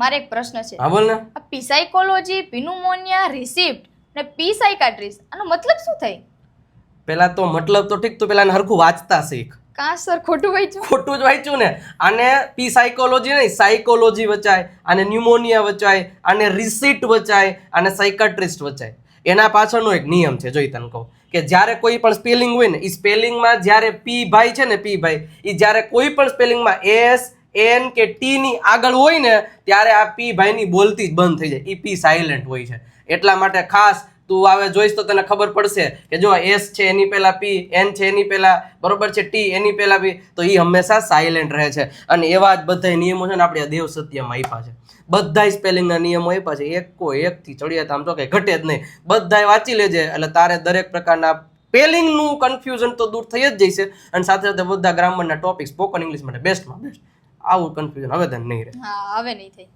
મારે એક પ્રશ્ન છે. હા બોલ ને. આ પીસાઇકોલોજી પિનુમોનિયા રિસિપ્ટ ને પી સાયકાટ્રિસ્ટ આનો મતલબ શું થાય? પેલા તો મતલબ તો ઠીક તું પેલા હરખું વાંચતા શીખ. કા સર ખોટું વાંચ્યું ખોટું જ વાંચ્યું ને. આને પી સાયકોલોજી નહીં સાયકોલોજી વચાય આને ન્યુમોનિયા વચાય આને રિસિપ્ટ વચાય આને સાયકાટ્રિસ્ટ વચાય. એના પાછળનો એક નિયમ છે જોઈ તને કહું. કે જ્યારે કોઈ પણ સ્પેલિંગ હોય ને એ સ્પેલિંગમાં જ્યારે પી ભાઈ છે ને પી ભાઈ એ જ્યારે કોઈ પણ સ્પેલિંગમાં એસ એન કે ટી ની આગળ હોય ને, ત્યારે આ પી ભાઈની બોલતી જ બંધ થઈ જાય. એ પી સાયલેન્ટ હોય છે. એટલા માટે ખાસ તું આવે જોઈશ તો તને ખબર પડશે કે જો એસ છે, એની પહેલા પી, એન છે, એની પહેલા, બરોબર છે, ટી, એની પહેલા પી, તો એ હંમેશા સાયલેન્ટ રહે છે. અને એવા જ બધા નિયમો છે ને આપણે દેવ સત્યમાં આપ્યા છે. બધા સ્પેલિંગના નિયમો આપ્યા છે. એક કોઈ એકથી ચડિયાત આમ તો કઈ ઘટે જ નહીં. બધા વાંચી લેજે. એટલે તારે દરેક પ્રકારના સ્પેલિંગનું કન્ફ્યુઝન તો દૂર થઈ જ જશે. અને સાથે સાથે બધા ગ્રામરના ટોપિક સ્પોકન ઇંગ્લિશ માટે બેસ્ટમાં બેસ્ટ આવું કન્ફ્યુઝન હવે તને નહીં રહે. હા હવે નહીં થાય.